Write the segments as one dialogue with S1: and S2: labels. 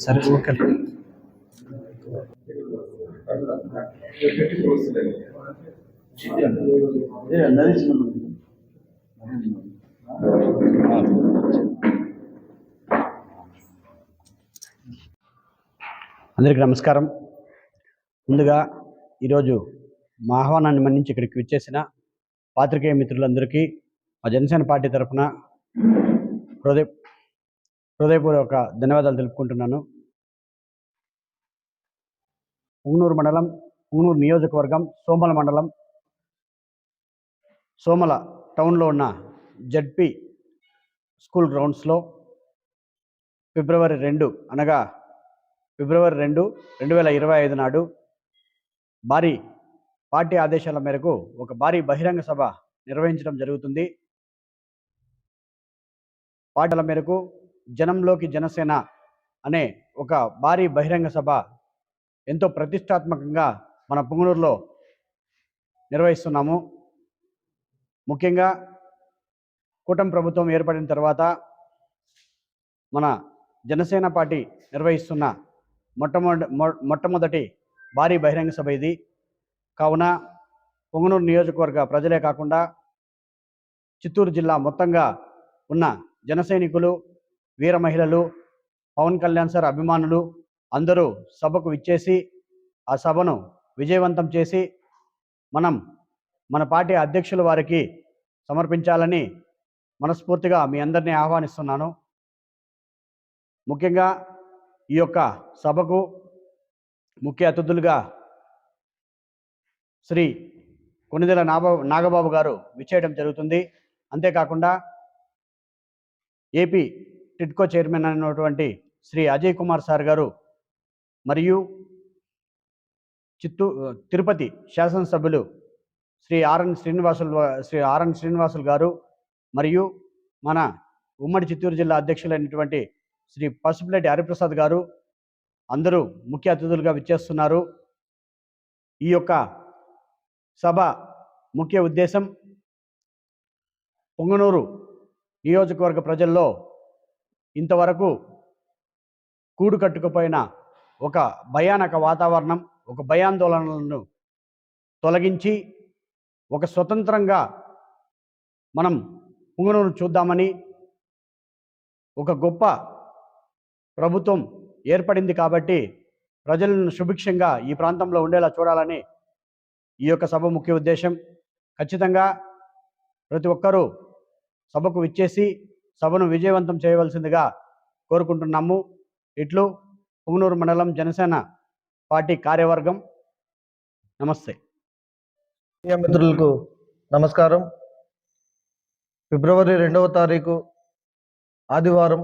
S1: సరే ఓకే. అందరికీ నమస్కారం. ముందుగా ఈరోజు మా ఆహ్వానాన్ని మన్నించి ఇక్కడికి విచ్చేసిన పాత్రికేయ మిత్రులందరికీ మా జనసేన పార్టీ తరఫున హృదయ హృదయపూర్వక ధన్యవాదాలు తెలుపుకుంటున్నాను. ఉంగనూరు మండలం ఉంగనూరు నియోజకవర్గం సోమల మండలం సోమల టౌన్లో ఉన్న జడ్పి స్కూల్ గ్రౌండ్స్లో ఫిబ్రవరి రెండు అనగా ఫిబ్రవరి రెండు రెండు వేల ఇరవై ఐదు నాడు భారీ పార్టీ ఆదేశాల మేరకు ఒక భారీ బహిరంగ సభ నిర్వహించడం జరుగుతుంది. పాటల మేరకు జనంలోకి జనసేన అనే ఒక భారీ బహిరంగ సభ ఎంతో ప్రతిష్టాత్మకంగా మన పుంగనూరులో నిర్వహిస్తున్నాము. ముఖ్యంగా కూటమి ప్రభుత్వం ఏర్పడిన తర్వాత మన జనసేన పార్టీ నిర్వహిస్తున్న మొట్టమొదటి మొట్టమొదటి భారీ బహిరంగ సభ ఇది. కావున పొంగనూరు నియోజకవర్గ ప్రజలే కాకుండా చిత్తూరు జిల్లా మొత్తంగా ఉన్న జనసైనికులు వీర మహిళలు పవన్ కళ్యాణ్ సార్ అభిమానులు అందరూ సభకు విచ్చేసి ఆ సభను విజయవంతం చేసి మనం మన పార్టీ అధ్యక్షుల వారికి సమర్పించాలని మనస్ఫూర్తిగా మీ అందరినీ ఆహ్వానిస్తున్నాను. ముఖ్యంగా ఈ యొక్క సభకు ముఖ్య అతిథులుగా శ్రీ కొనిదెల నాగ నాగబాబు గారు విచ్చేయడం జరుగుతుంది. అంతేకాకుండా ఏపీ టిట్కో చైర్మన్ అయినటువంటి శ్రీ అజయ్ కుమార్ సార్ గారు మరియు చిత్తూ తిరుపతి శాసనసభ్యులు శ్రీ ఆర్ఎన్ శ్రీనివాసులు శ్రీ ఆర్ఎన్ శ్రీనివాసులు గారు మరియు మన ఉమ్మడి చిత్తూరు జిల్లా అధ్యక్షులైనటువంటి శ్రీ పసుపులేటి హరిప్రసాద్ గారు అందరూ ముఖ్య అతిథులుగా విచ్చేస్తున్నారు. ఈ యొక్క సభ ముఖ్య ఉద్దేశం పొంగనూరు నియోజకవర్గ ప్రజల్లో ఇంతవరకు కూడు కట్టుకుపోయిన ఒక భయానక వాతావరణం ఒక భయాందోళనలను తొలగించి ఒక స్వతంత్రంగా మనం పుంగనూరు చూద్దామని ఒక గొప్ప ప్రభుత్వం ఏర్పడింది కాబట్టి ప్రజలను సుభిక్షంగా ఈ ప్రాంతంలో ఉండేలా చూడాలని ఈ యొక్క సభ ముఖ్య ఉద్దేశం. ఖచ్చితంగా ప్రతి ఒక్కరూ సభకు విచ్చేసి సభను విజయవంతం చేయవలసిందిగా కోరుకుంటున్నాము. ఇట్లు పుంగనూరు మండలం జనసేన పార్టీ కార్యవర్గం. నమస్తే.
S2: మిత్రులకు నమస్కారం. ఫిబ్రవరి రెండవ తారీఖు ఆదివారం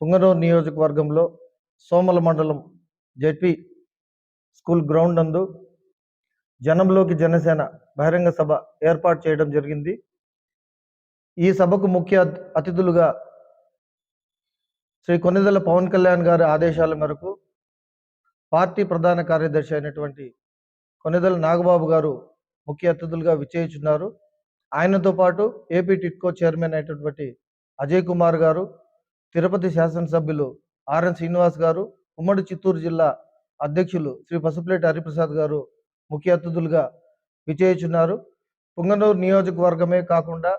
S2: పుంగనూరు నియోజకవర్గంలో సోమల మండలం జెడ్పీ స్కూల్ గ్రౌండ్ నందు జనంలోకి జనసేన బహిరంగ సభ ఏర్పాటు చేయడం జరిగింది. ఈ సభకు ముఖ్య అతిథులుగా శ్రీ కొన్నిదెల పవన్ కళ్యాణ్ గారి ఆదేశాల మేరకు పార్టీ ప్రధాన కార్యదర్శి అయినటువంటి కొన్నిదెల నాగబాబు గారు ముఖ్య అతిథులుగా విచ్చేయించున్నారు. ఆయనతో పాటు ఏపీ టిట్కో చైర్మన్ అయినటువంటి అజయ్ కుమార్ గారు తిరుపతి శాసనసభ్యులు ఆర్ఎన్ శ్రీనివాస్ గారు ఉమ్మడి చిత్తూరు జిల్లా అధ్యక్షులు శ్రీ పసుపులేటి హరిప్రసాద్ గారు ముఖ్య అతిథులుగా విచ్చేయించున్నారు. పుంగనూరు నియోజకవర్గమే కాకుండా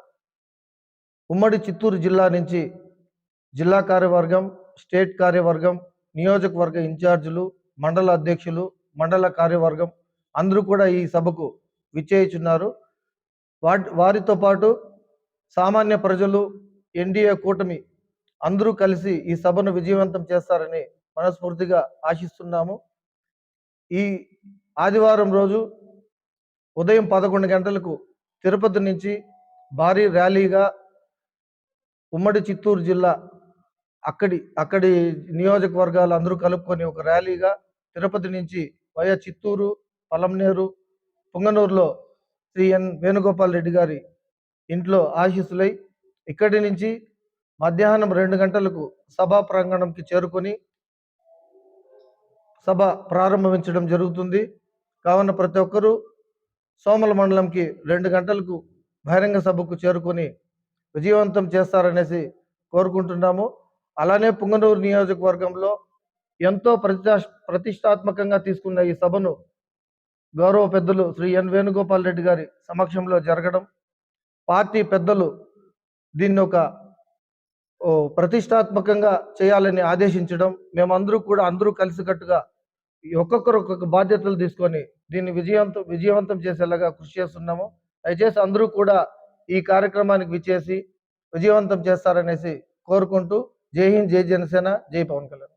S2: ఉమ్మడి చిత్తూరు జిల్లా నుంచి జిల్లా కార్యవర్గం స్టేట్ కార్యవర్గం నియోజకవర్గ ఇన్ఛార్జీలు మండల అధ్యక్షులు మండల కార్యవర్గం అందరూ కూడా ఈ సభకు విచ్చేయిచున్నారు. వాటి వారితో పాటు సామాన్య ప్రజలు ఎన్డీఏ కూటమి అందరూ కలిసి ఈ సభను విజయవంతం చేస్తారని మనస్ఫూర్తిగా ఆశిస్తున్నాము. ఈ ఆదివారం రోజు ఉదయం పదకొండు గంటలకు తిరుపతి నుంచి భారీ ర్యాలీగా ఉమ్మడి చిత్తూరు జిల్లా అక్కడి అక్కడి నియోజకవర్గాలు అందరూ కలుపుకొని ఒక ర్యాలీగా తిరుపతి నుంచి వయా చిత్తూరు పలంనేరు పుంగనూరులో శ్రీ ఎన్ వేణుగోపాల్ రెడ్డి గారి ఇంట్లో ఆశీస్సులై ఇక్కడి నుంచి మధ్యాహ్నం రెండు గంటలకు సభా ప్రాంగణంకి చేరుకొని సభ ప్రారంభించడం జరుగుతుంది. కావున ప్రతి ఒక్కరూ సోమల మండలంకి రెండు గంటలకు బహిరంగ సభకు చేరుకొని విజయవంతం చేస్తారనేసి కోరుకుంటున్నాము. అలానే పుంగనూరు నియోజకవర్గంలో ఎంతో ప్రతిష్టా ప్రతిష్టాత్మకంగా తీసుకున్న ఈ సభను గౌరవ పెద్దలు శ్రీ ఎన్ వేణుగోపాల్ రెడ్డి గారి సమక్షంలో జరగడం పార్టీ పెద్దలు దీన్ని ఒక ప్రతిష్టాత్మకంగా చేయాలని ఆదేశించడం మేమందరూ కూడా అందరూ కలిసికట్టుగా ఒక్కొక్కరు ఒక్కొక్క బాధ్యతలు తీసుకొని దీన్ని విజయవంతం విజయవంతం చేసేలాగా కృషి చేస్తున్నాము. దయచేసి అందరూ కూడా ఈ కార్యక్రమానికి విచ్చేసి విజయవంతం చేస్తారనేసి కోరుకుంటూ జై హింద్ జై జనసేన జై పవన్ కళ్యాణ్.